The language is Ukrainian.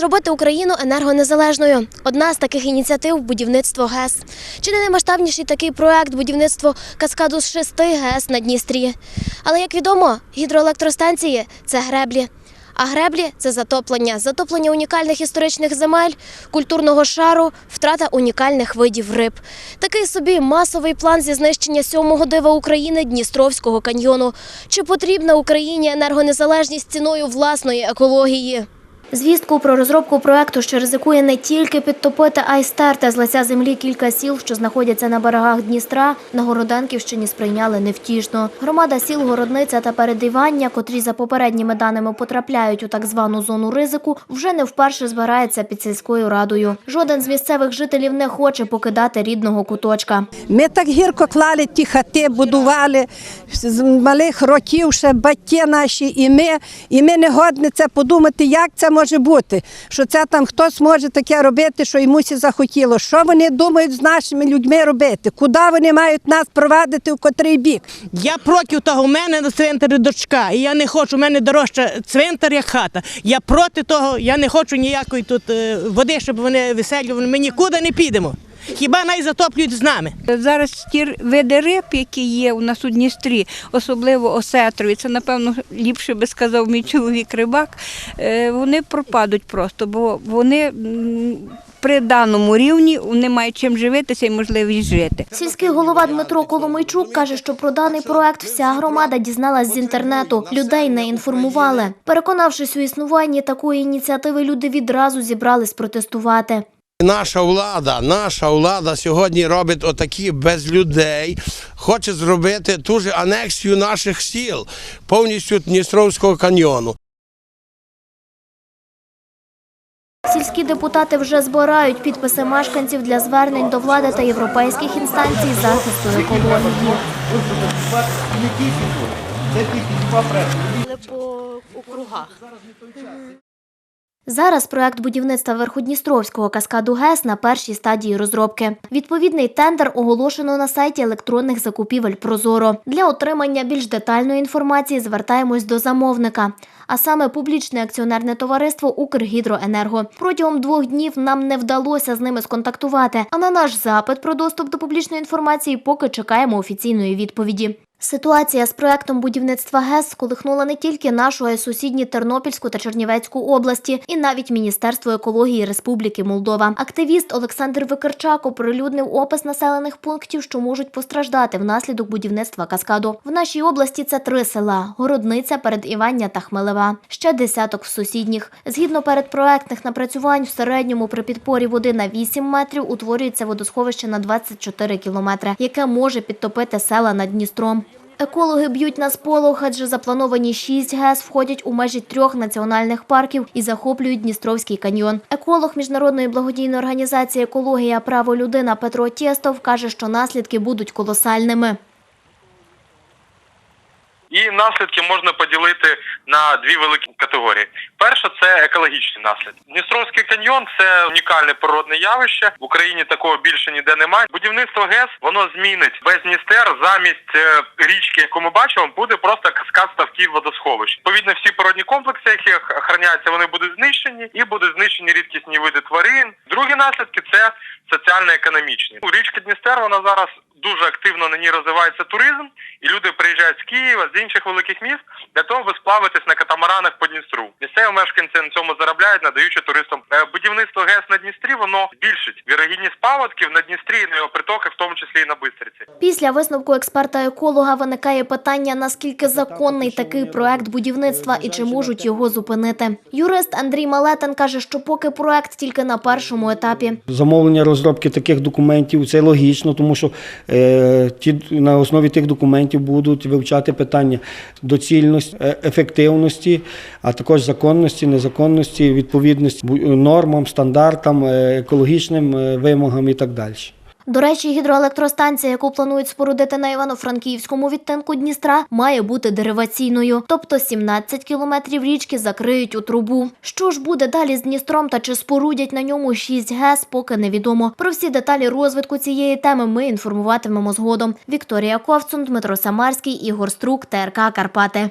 зробити Україну енергонезалежною. Одна з таких ініціатив будівництво ГЕС. Чи не наймасштабніший такий проект будівництво каскаду з шести ГЕС на Дністрі. Але як відомо, гідроелектростанції це греблі. А греблі це затоплення, затоплення унікальних історичних земель, культурного шару, втрата унікальних видів риб. Такий собі масовий план зі знищення сьомого дива України Дністровського каньйону. Чи потрібна Україні енергонезалежність ціною власної екології? Звістку про розробку проекту, що ризикує не тільки підтопити, а й стерти з лиця землі кілька сіл, що знаходяться на берегах Дністра, на Городенківщині сприйняли невтішно. Громада сіл Городниця та Передивання, котрі за попередніми даними потрапляють у так звану зону ризику, вже не вперше збирається під сільською радою. Жоден з місцевих жителів не хоче покидати рідного куточка. Ми так гірко клали ті хати, будували з малих років ще батьки наші, і ми, і ми не годні це подумати, як це може бути. Що це там хтось може таке робити, що йому сі захотіло. Що вони думають з нашими людьми робити? Куди вони мають нас провадити, в котрий бік? Я проти того, у мене на цвинтарі дочка, і я не хочу, у мене дорожча цвинтар, як хата. Я проти того, я не хочу ніякої тут е, води, щоб вони веселі, Ми нікуди не підемо. Хіба най затоплюють з нами? Зараз ті види риб, які є у нас у Дністрі, особливо осетрові, це напевно ліпше би сказав мій чоловік рибак. е, Вони пропадуть просто, бо вони при даному рівні не мають чим живитися і можливість жити. Сільський голова Дмитро Коломийчук каже, що про даний проект вся громада дізналась з інтернету. Людей не інформували. Переконавшись у існуванні такої ініціативи, люди відразу зібрались протестувати. Наша влада, наша влада сьогодні робить отакі без людей, хоче зробити ту ж анексію наших сіл, повністю Дністровського каньйону. Сільські депутати вже збирають підписи мешканців для звернень до влади та європейських інстанцій захисту екології. Зараз проект будівництва Верходністровського каскаду ГЕС на першій стадії розробки. Відповідний тендер оголошено на сайті електронних закупівель Прозоро. Для отримання більш детальної інформації звертаємось до замовника, а саме публічне акціонерне товариство Укргідроенерго. Протягом двох днів нам не вдалося з ними сконтактувати. А на наш запит про доступ до публічної інформації поки чекаємо офіційної відповіді. Ситуація з проектом будівництва ГЕС сколихнула не тільки нашу, а й сусідні Тернопільську та Чернівецьку області, і навіть Міністерство екології Республіки Молдова. Активіст Олександр Викарчак оприлюднив опис населених пунктів, що можуть постраждати внаслідок будівництва каскаду. В нашій області це три села: Городниця, Передівання та Хмелева. Ще десяток в сусідніх. Згідно передпроектних напрацювань, в середньому при підпорі води на 8 метрів утворюється водосховище на 24 кілометри, яке може підтопити села над Дністром. Екологи б'ють на сполох, адже заплановані шість ГЕС входять у межі трьох національних парків і захоплюють Дністровський каньйон. Еколог міжнародної благодійної організації Екологія право людина Петро Тєстов каже, що наслідки будуть колосальними. І наслідки можна поділити на дві великі категорії. Перша це екологічні наслідки. Дністровський каньйон це унікальне природне явище. В Україні такого більше ніде немає. Будівництво ГЕС воно змінить весь Дністер замість е, річки, яку ми бачимо, буде просто каскад ставків водосховищ. Відповідно, всі природні комплекси, які охороняються, вони будуть знищені, і будуть знищені рідкісні види тварин. Другі наслідки це соціально-економічні. У річки Дністер вона зараз дуже активно на ній розвивається туризм, і люди приїжджають з Києва, з інших великих міст для того, аби сплавитись на катамаранах по Дністру. Місцеві мешканці на цьому заробляють, надаючи туристам Е, будівництво ГЕС на Дністрі. Воно збільшить вірогідність паводків на Дністрі і на його притоки, в тому числі і на Бистриці. Після висновку експерта-еколога виникає питання, наскільки законний такий проект будівництва і чи можуть його зупинити. Юрист Андрій Малетин каже, що поки проект тільки на першому етапі. Замовлення розробки таких документів це логічно, тому що е, ті на основі тих документів будуть вивчати питання доцільності, е, ефективності, а також законності, незаконності, відповідності нормам, стандартам, е, екологічним е, вимогам і так далі. До речі, гідроелектростанція, яку планують спорудити на Івано-Франківському відтинку Дністра, має бути дериваційною, тобто 17 кілометрів річки закриють у трубу. Що ж буде далі з Дністром та чи спорудять на ньому 6 ГЕС, поки невідомо. Про всі деталі розвитку цієї теми ми інформуватимемо згодом. Вікторія Ковцун, Дмитро Самарський, Ігор Струк, ТРК Карпати.